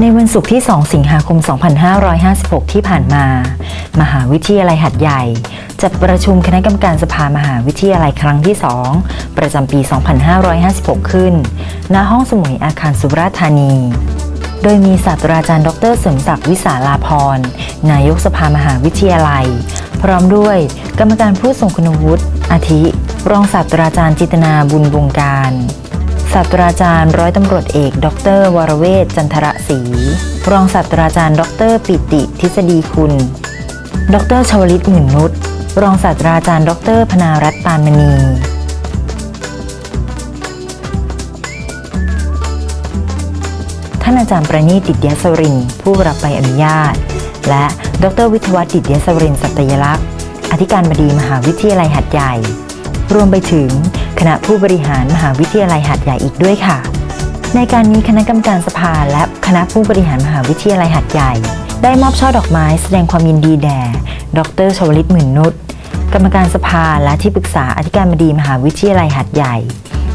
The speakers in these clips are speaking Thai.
ในวันศุกร์ที่ 2 สิงหาคม 2556 ที่ผ่านมา มหาวิทยาลัยหัดใหญ่ จัดประชุมคณะกรรมการสภามหาวิทยาลัยครั้งที่ 2 ประจำปี 2556 ขึ้น ณ ห้องสมุยอาคารสุราษฎร์ธานีโดยมีศาสตราจารย์ดรเสริมศักดิ์วิสาลาพร นายกสภามหาวิทยาลัย พร้อมด้วยกรรมการผู้ทรงคุณวุฒิอาทิ รองศาสตราจารย์จิตนาบุญวงการ ศาสตราจารย์ร้อยตำรวจเอก ดร วรเวศจันทระศรีรองศาสตราจารย์ ดร ปิติทฤษฎีคุณ ดรชวลิตหมื่นนุชรองศาสตราจารย์ ดร พนารัตน์ปานมณีท่านอาจารย์ประณีตดิตยสรินผู้รับใบอนุญาต และดร วิทวัฒน์ดิตยสรินสัตยลักษณ์ อธิการบดีมหาวิทยาลัยหัดใหญ่ รวมไปถึง คณะผู้บริหารมหาวิทยาลัยหัดใหญ่อีกด้วยค่ะ ในการนี้คณะกรรมการสภาและคณะผู้บริหารมหาวิทยาลัยหัดใหญ่ ได้มอบช่อดอกไม้แสดงความยินดีแด่ ดรชวลิตหมื่นนุชกรรมการสภาและที่ปรึกษาอธิการบดีมหาวิทยาลัยหัดใหญ่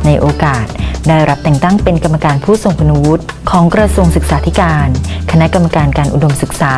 ในโอกาสได้รับแต่งตั้งเป็นกรรมการผู้ทรงคุณวุฒิของกระทรวงศึกษาธิการ คณะกรรมการการอุดมศึกษา